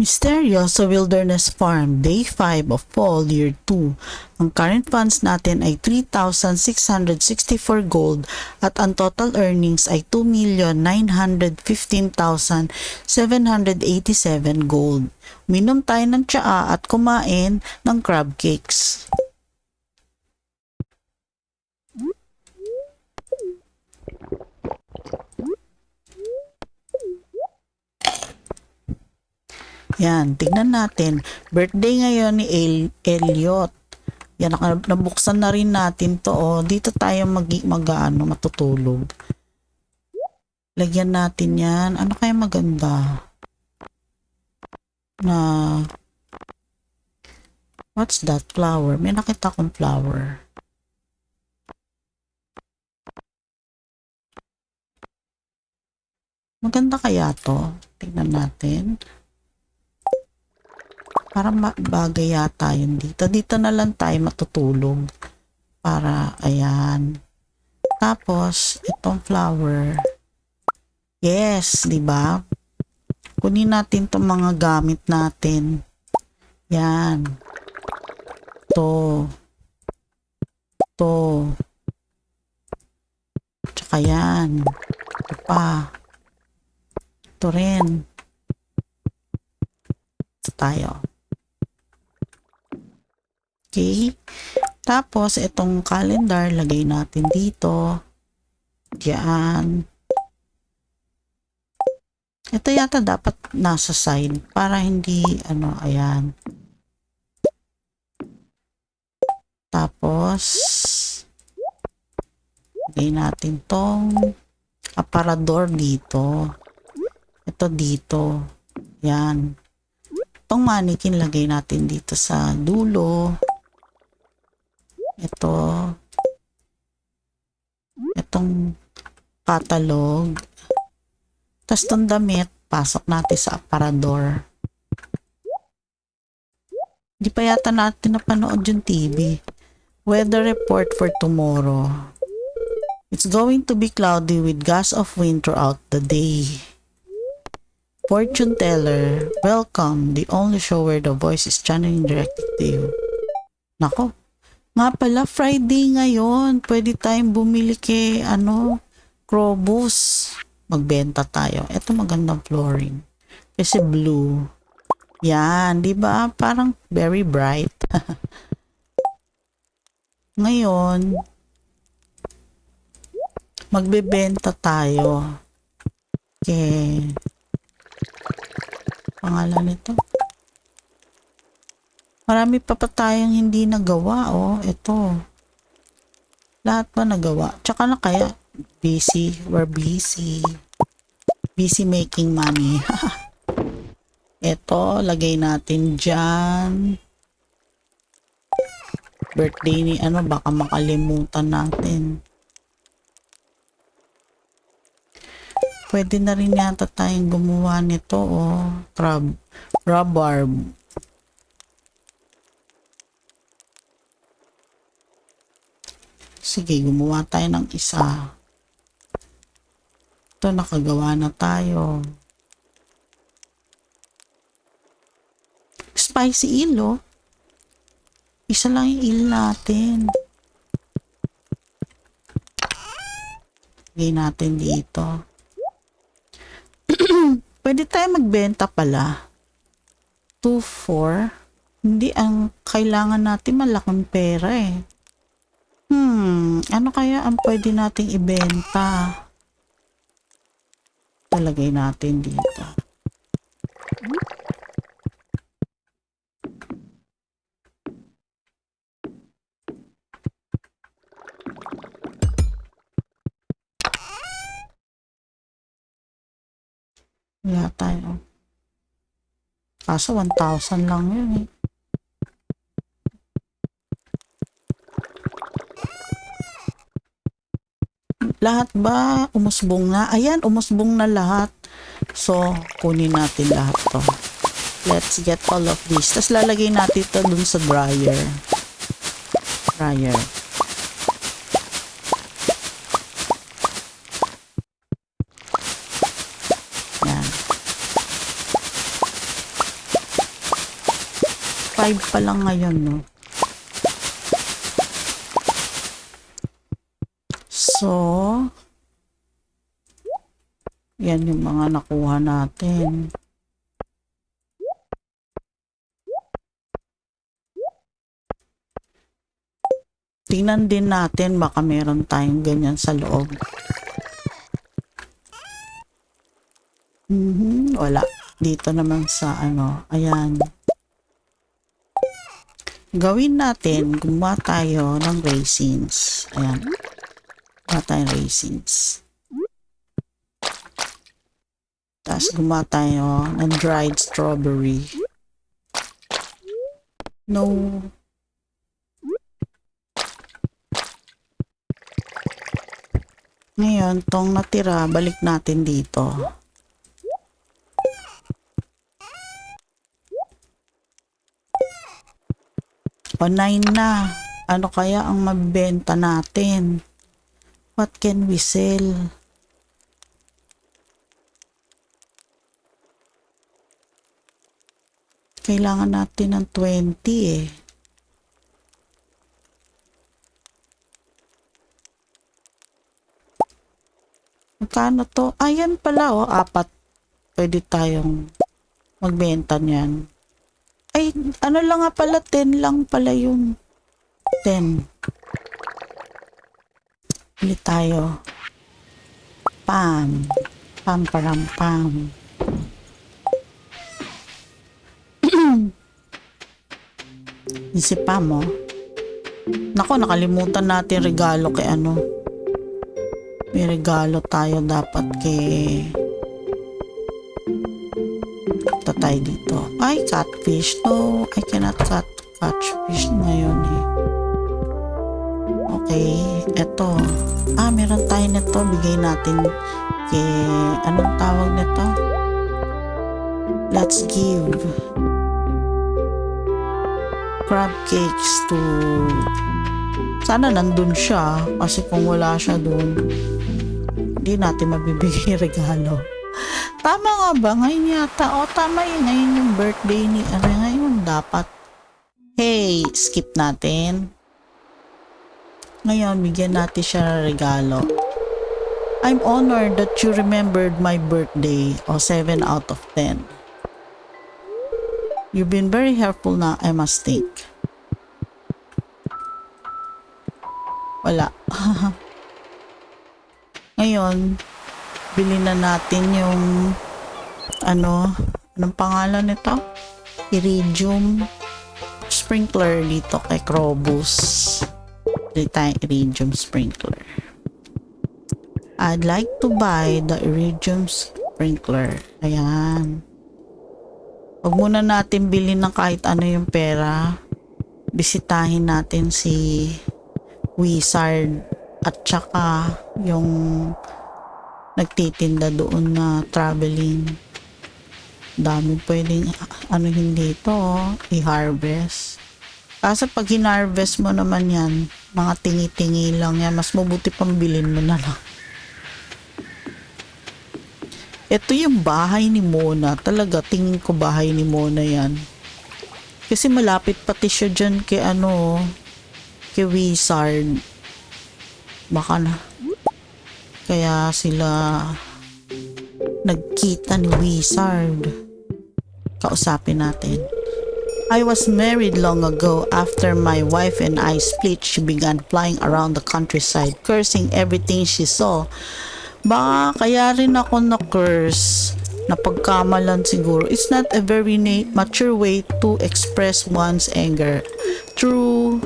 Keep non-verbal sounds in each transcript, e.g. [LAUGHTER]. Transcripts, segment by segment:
Misteryoso Wilderness Farm, Day 5 of Fall, Year 2. Ang current funds natin ay 3,664 gold at ang total earnings ay 2,915,787 gold. Minom tayo ng tsaa at kumain ng crab cakes. Yan, tignan natin. Birthday ngayon ni El- Elliot. Yan, nabuksan na rin natin to. Oh. Dito tayo mag, mag ano, matutulog. Lagyan natin yan. Ano kaya maganda? Na, what's that flower? May nakita akong flower. Maganda kaya to? Tignan natin. Parang bagay yata yun dito. Dito na lang tayo matutulog. Para, ayan. Tapos, itong flower. Yes, di ba? Kunin natin itong mga gamit natin. Yan. To. To. Tsaka yan. Ito pa. Ito rin. Ito tayo. Okay. Tapos, itong calendar, lagay natin dito. Diyan. Ito yata dapat nasa side para hindi, ano, ayan. Tapos, lagay natin tong aparador dito. Ito dito. Yan. Itong mannequin lagay natin dito sa dulo. Ito. Itong catalog. Tapos itong damit, pasok natin sa aparador. Di pa yata natin napanood yung TV. Weather report for tomorrow. It's going to be cloudy with gusts of wind throughout the day. Fortune teller, welcome. The only show where the voice is channeling directly to you. Nako, nga pala, Friday ngayon. Pwede tayong bumili kay, ano, Crobus. Magbenta tayo. Ito magandang flooring. Kasi blue. Yan, di ba? Parang very bright. [LAUGHS] ngayon, magbebenta tayo. Okay. Pangalan nito. Marami pa pa tayong hindi nagawa, oh. Ito. Lahat pa nagawa. Tsaka na kaya, busy. We're busy. Busy making money. [LAUGHS] Ito, lagay natin dyan. Birthday ni ano, baka makalimutan natin. Pwede na rin yata tayong gumawa nito, oh. Crab. Rhubarb. Sige, gumawa tayo ng isa. Ito, nakagawa na tayo. Spicy eel, oh. Isa lang yung eel natin. Lagay natin dito. [CLEARS THROAT] Pwede tayo magbenta pala. 2, 4. Hindi, ang kailangan natin malaking pera eh. Hmm, ano kaya ang pwede nating ibenta? Talagay natin dito. Wala tayo. Kaso 1,000 lang yun eh. Lahat ba umusbong na? Ayan, umusbong na lahat. So, kunin natin lahat to. Let's get all of this. Tapos lalagay natin ito dun sa dryer. Dryer. Yan. pa lang ngayon, no? So, yan yung mga nakuha natin. Tingnan din natin baka meron tayong ganyan sa loob. Mhm, wala. Dito naman sa ano, ayan. Gawin natin, gumawa tayo ng raisins. Ayan. Gumawa tayo raisins. Tapos gumawa tayo ng dried strawberry. No. Ngayon, tong natira, balik natin dito. O nine na. Ano kaya ang mabenta natin? What can we sell? Kailangan natin ng 20 eh. Magkano to? Ayan pala oh, apat. Pwede tayong magbenta niyan. Ay, ano lang nga pala, 10 lang pala yung 10. Bili tayo. Pam. Pam, param, pam. Yung si Pam, oh. Nako, nakalimutan natin regalo kay ano. May regalo tayo dapat kay Ito tayo dito. Ay, catfish. No, I cannot cut catfish ngayon eh. Okay, eto. Ah, meron tayo nito. Bigay natin kay... Anong tawag nito? Let's give crab cakes to... Sana nandun siya. Kasi kung wala siya dun, hindi natin mabibigay [LAUGHS] regalo. Tama nga ba? Ngayon yata. O, tama yun. Ngayon yung birthday ni... Ano ngayon? Dapat. Hey, skip natin. Ngayon, bigyan natin siya ng regalo. I'm honored that you remembered my birthday. O, 7 out of 10. You've been very helpful na, I must think. Wala. [LAUGHS] Ngayon, bilhin na natin yung ano, anong pangalan nito? Iridium sprinkler dito kay Crobus. Bili tayong iridium sprinkler. I'd like to buy the iridium sprinkler. Ayan. Huwag muna natin bilhin ng kahit ano yung pera. Bisitahin natin si Wizard at saka yung nagtitinda doon na traveling. Dami pwedeng ano hindi to i-harvest. Kasi pag hinarvest mo naman yan, mga tingi-tingi lang yan, mas mabuti pang bilhin mo na lang. Ito yung bahay ni Mona. Talaga, tingin ko bahay ni Mona yan. Kasi malapit pati siya dyan kay ano, kay Wizard. Baka na. Kaya sila nagkita ni Wizard. Kausapin natin. I was married long ago. After my wife and I split, she began flying around the countryside, cursing everything she saw. Baka kaya rin ako na-curse. Napagkamalan siguro. It's not a very mature way to express one's anger. True.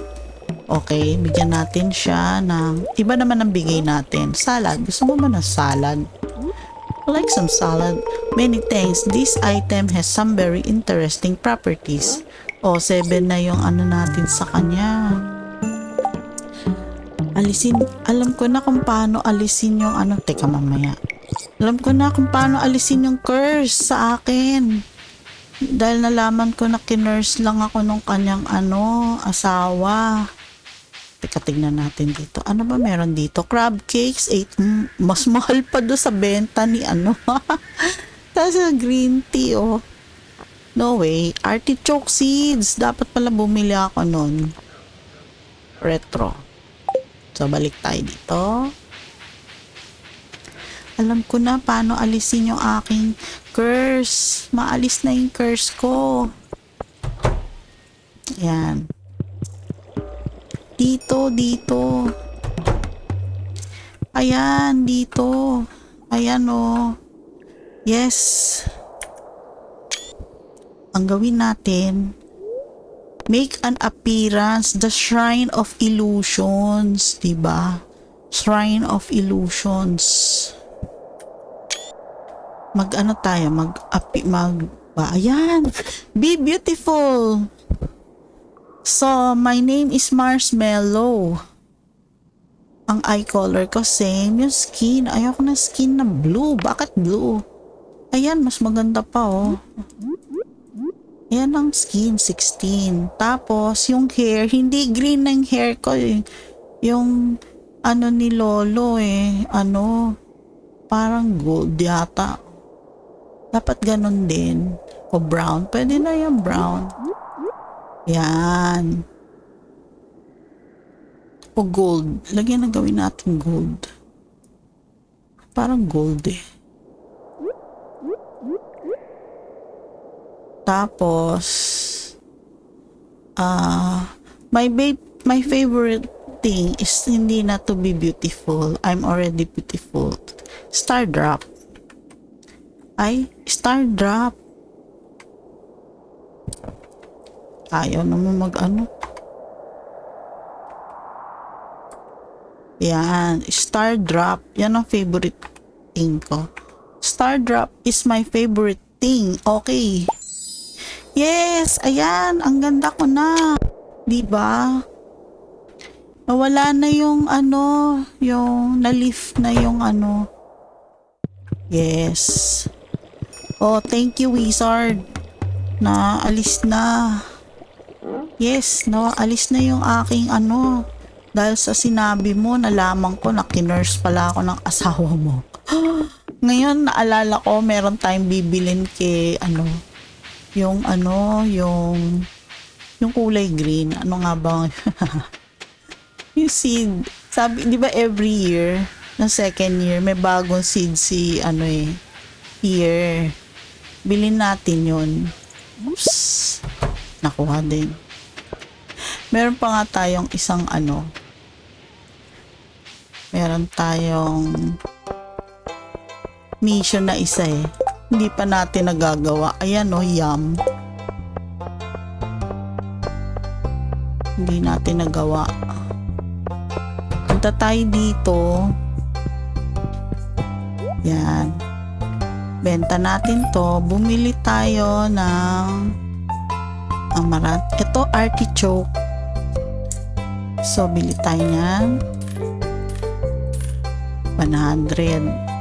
Okay, bigyan natin siya ng... Iba naman ang bigay natin. Salad. Gusto mo ba ng salad? I like some salad. Many thanks. This item has some very interesting properties. O, 7 na yung ano natin sa kanya. Alisin, alam ko na kung paano alisin yung ano. Teka, mamaya. Alam ko na kung paano alisin yung curse sa akin. Dahil nalaman ko na kinurse lang ako nung kanyang ano, asawa. Teka, tignan natin dito. Ano ba meron dito? Crab cakes, 8. Mm, mas mahal pa do sa benta ni ano. [LAUGHS] Tapos green tea, oh. No way. Artichoke seeds. Dapat pala bumili ako nun. Retro. So, balik tayo dito. Alam ko na paano alisin yung aking curse. Maalis na yung curse ko. Yan. Dito, dito. Ayan, dito. Ayan, oh. Yes. Ang gawin natin, make an appearance, the Shrine of Illusions, 'di ba? Shrine of Illusions. Mag ano tayo, mag api, mag ba, ayan. Be beautiful. So, my name is Marshmallow. Ang eye color ko same yung skin. Ayoko ng skin na blue. Bakit blue? Ayan, mas maganda pa oh. Ayan ang skin, 16. Tapos, yung hair, hindi green ng hair ko eh. Yung, ano ni Lolo eh, ano, parang gold yata. Dapat ganun din. O brown. Pwede na yung brown. Yan. O gold. Lagyan na gawin natin gold. Parang gold eh. Tapos, ah, my babe, my favorite thing is hindi na to be beautiful. I'm already beautiful. Star drop. Ay, star drop. Ayaw naman mag ano. Yan, star drop. Yan ang favorite thing ko. Star drop is my favorite thing. Okay. Yes, ayan, ang ganda ko na. 'Di ba? Nawala na yung ano, yung na-lift na yung ano. Yes. Oh, thank you Wizard. Na alis na. Yes, no, alis na yung aking ano. Dahil sa sinabi mo, nalaman ko na kinurse pala ako ng asawa mo. [GASPS] Ngayon, naalala ko, meron tayong bibilin kay, ano, yung ano, yung yung kulay green. Ano nga ba? [LAUGHS] yung seed. Sabi, di ba every year, ng second year, may bagong seed si, ano eh, year. Bilhin natin yun. Oops. Nakuha din. Meron pa nga tayong isang ano, meron tayong mission na isa eh hindi pa natin nagagawa. Ayan o, yum. Hindi natin nagawa. Punta tayo dito. Yan. Benta natin to. Bumili tayo ng amaranth. Ito, artichoke. So, bili tayo niyan. 100.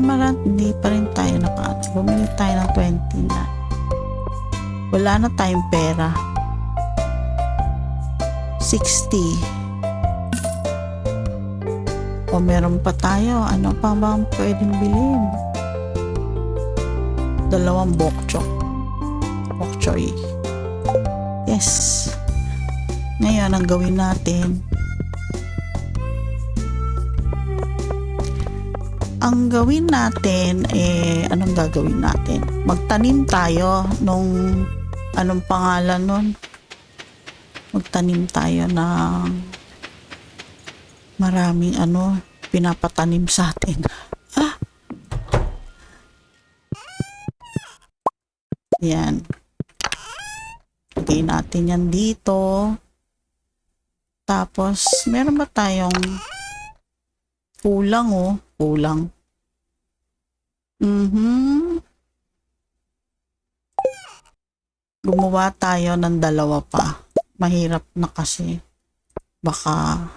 Amaranth, hindi pa rin tayo naka Bumili tayo ng 20 na. Wala na tayong pera. 60. O meron pa tayo. Ano pa ba ang pwedeng bilhin? Dalawang bok chok. Bok choy. Yes. Ngayon, ang gawin natin, gawin natin, eh, anong gagawin natin? Magtanim tayo nung, anong pangalan nun? Magtanim tayo ng maraming ano, pinapatanim sa atin. Ah! Yan. Lagay natin yan dito. Tapos, meron ba tayong kulang oh? Kulang. Mhm. Gumawa tayo ng dalawa pa. Mahirap na kasi. Baka,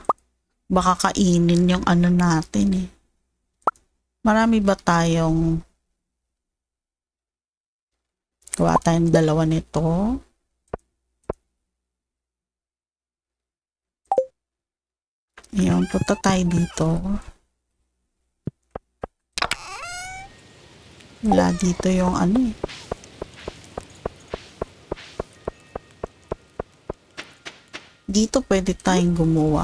baka kainin yung ano natin eh. Marami ba tayong gawa tayong dalawa nito? Ayun, punta tayo dito. Wala dito yung ano eh. Dito pwede tayong gumawa.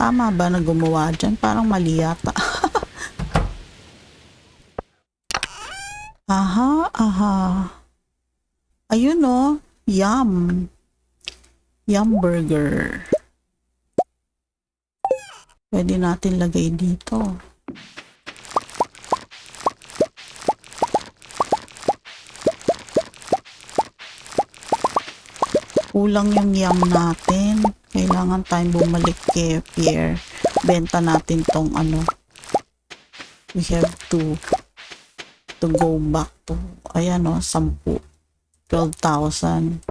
Tama ba na gumawa dyan? Parang mali yata. [LAUGHS] aha, aha. Ayun oh. Yum. Yum burger. Pwede natin lagay dito. Kulang yung yum natin. Kailangan tayong bumalik kay Pierre. Benta natin tong ano. We have to to go back to ayan o, 10. 12,000.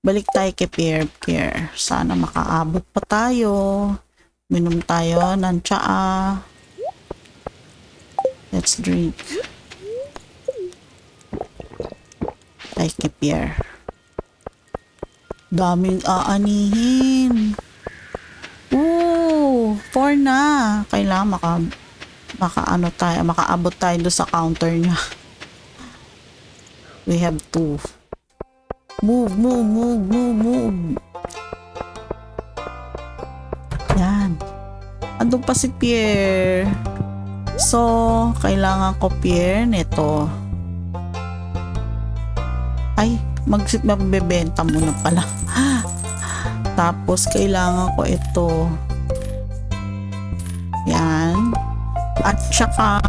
Balik tayo kay Pierre. Pierre, sana makaabot pa tayo. Minom tayo ng tsaa. Let's drink. Ay, kay Pierre. Daming aanihin. Oo, four na. Kailangan maka, maka ano tayo, makaabot tayo doon sa counter niya. We have two. Move, move, move, move, move. Yan. Andun pa si Pierre. So, kailangan ko Pierre nito. Ay, mag magbebenta muna pala. Tapos, kailangan ko ito. Yan. At saka,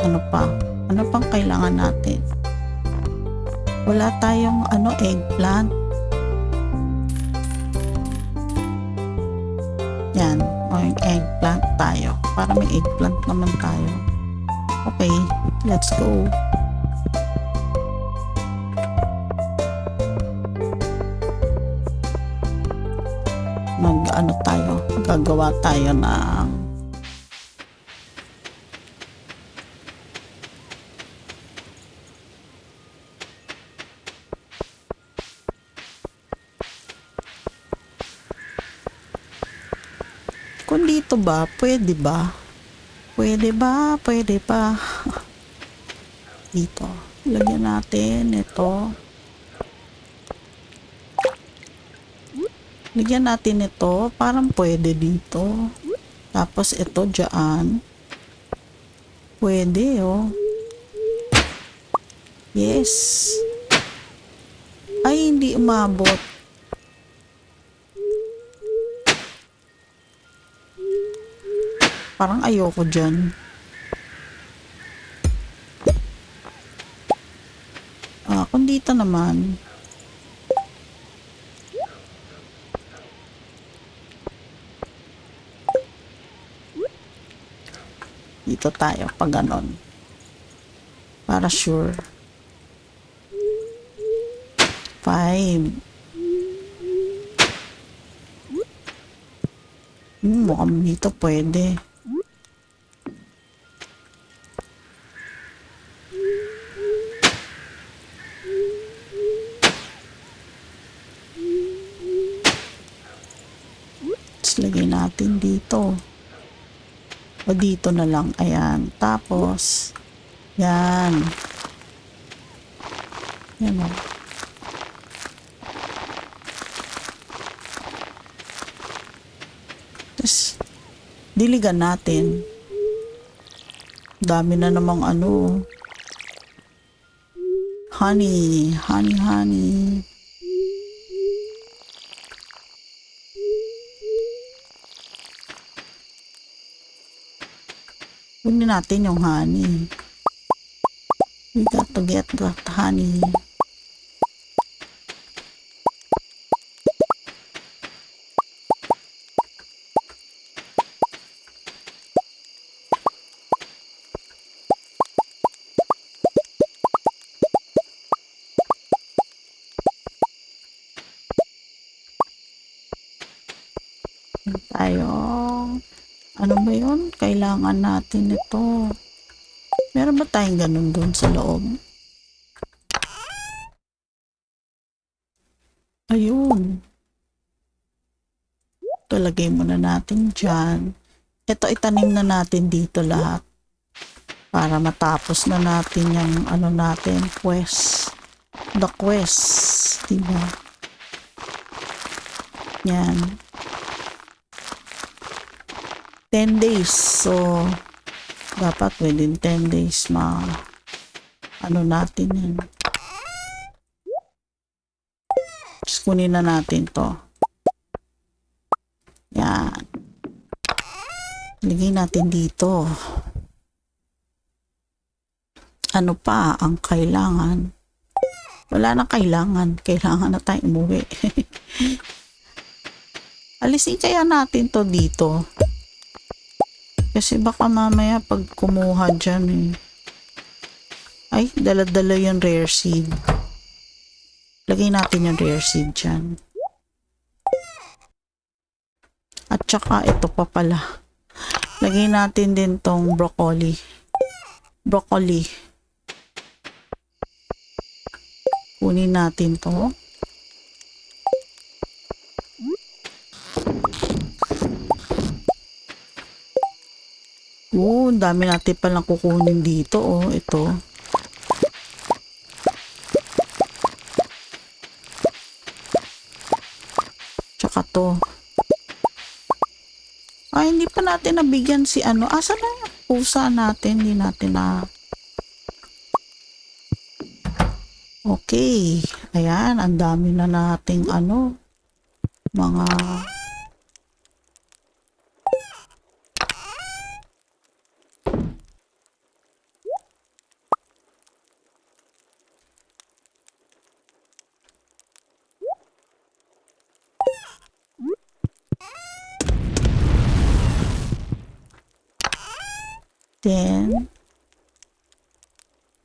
ano pa? Ano pang kailangan natin? Wala tayong ano, eggplant. Yan. O eggplant tayo. Para may eggplant naman tayo. Okay. Let's go. Ano tayo. Gagawa tayo ng Kung dito ba, pwede ba? Pwede ba? Pwede ba? [LAUGHS] Dito. Lagyan natin ito. Lagyan natin ito. Parang pwede dito. Tapos ito dyan. Pwede, oh. Yes. Ay, hindi umabot. Parang ayoko dyan. Ah, kung dito naman. Dito tayo pag ganon. Para sure. Five. Hmm, mukhang dito pwede. Lang. Ayan. Tapos, yan. Yan o. Tapos, diligan natin. Dami na namang ano. Honey, honey, honey. Kunin natin yung honey. We got to get that honey. Natin ito. Meron ba tayong ganun doon sa loob? Ayun. Ito muna natin dyan. Ito, itanim na natin dito lahat. Para matapos na natin yung ano natin, quest. The quest. Diba? Yan. 10 days. So, dapat within 10 days ma ano natin yan. Just kunin na natin to. Yan. Lagay natin dito. Ano pa ang kailangan? Wala na kailangan. Kailangan na tayo umuwi. [LAUGHS] Alisin kaya natin to dito. Kasi baka mamaya pag kumuha dyan eh. Ay, dala-dala yung rare seed. Lagay natin yung rare seed dyan. At saka ito pa pala. Lagay natin din tong broccoli. Broccoli. Kunin natin to. Oo, ang dami natin palang kukunin dito. Oh, ito. Tsaka to. Ay, hindi pa natin nabigyan si ano. Asa na yung pusa natin? Hindi natin na... Okay. Ayan, ang dami na nating ano. Mga... Then,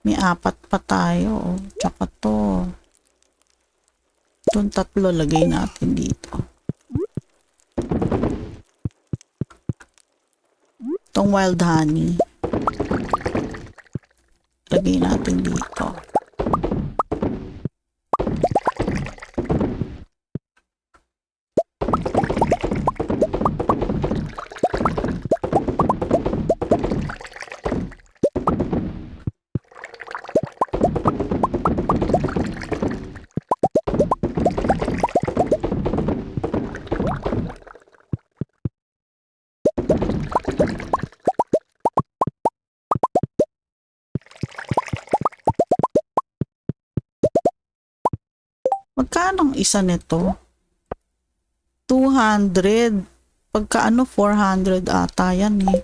may apat pa tayo. oh. Tsaka to. Itong tatlo, lagay natin dito. Itong wild honey. Lagay natin dito. Isa nito? 200. Pagka ano, 400 ata yan eh.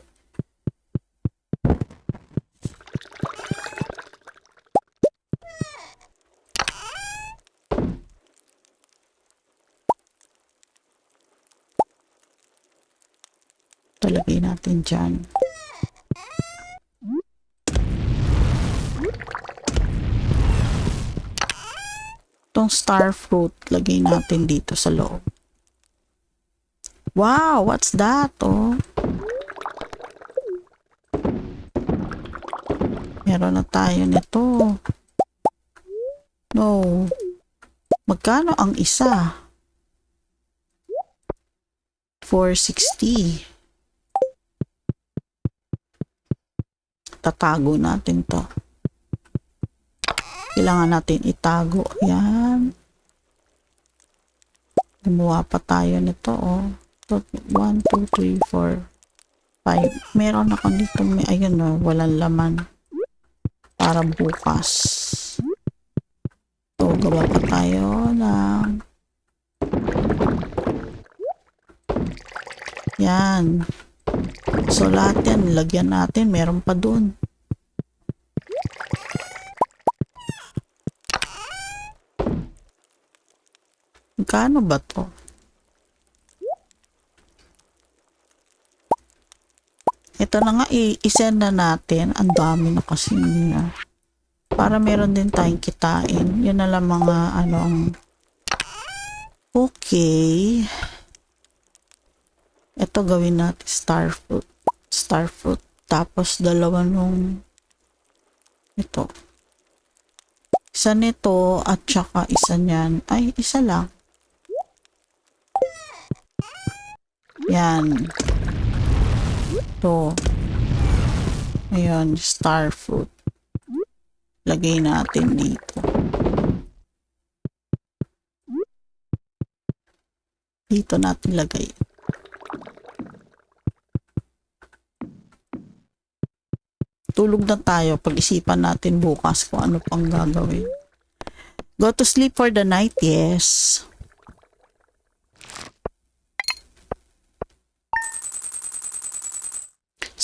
Talagay natin dyan. Itong star fruit, lagay natin dito sa loob. Wow, what's that? Oh. Meron na tayo nito. No. Magkano ang isa? 460. Tatago natin to. Kailangan natin itago. Yan. Gumawa pa tayo nito, oh. 1, 2, 3, 4, 5. Meron ako dito, may, ayun, oh, walang laman. Para bukas. So, gawa pa tayo ng yan. So, lahat yan, lagyan natin. Meron pa dun. Magkano ba to? Ito na nga, isend na natin. Ang dami na kasi niya. Para meron din tayong kitain. Yun na lang mga ano ang... Okay. Ito gawin natin star fruit. Star fruit. Tapos dalawa nung... Ito. Isa nito at saka isa niyan. Ay, isa lang. Yan. To. Ayun, star fruit. Lagay natin dito. Dito natin lagay. Tulog na tayo. Pag-isipan natin bukas kung ano pang gagawin. Go to sleep for the night, yes.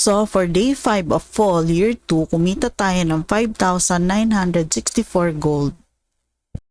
So, for day 5 of fall, year 2, kumita tayo ng 5,964 gold.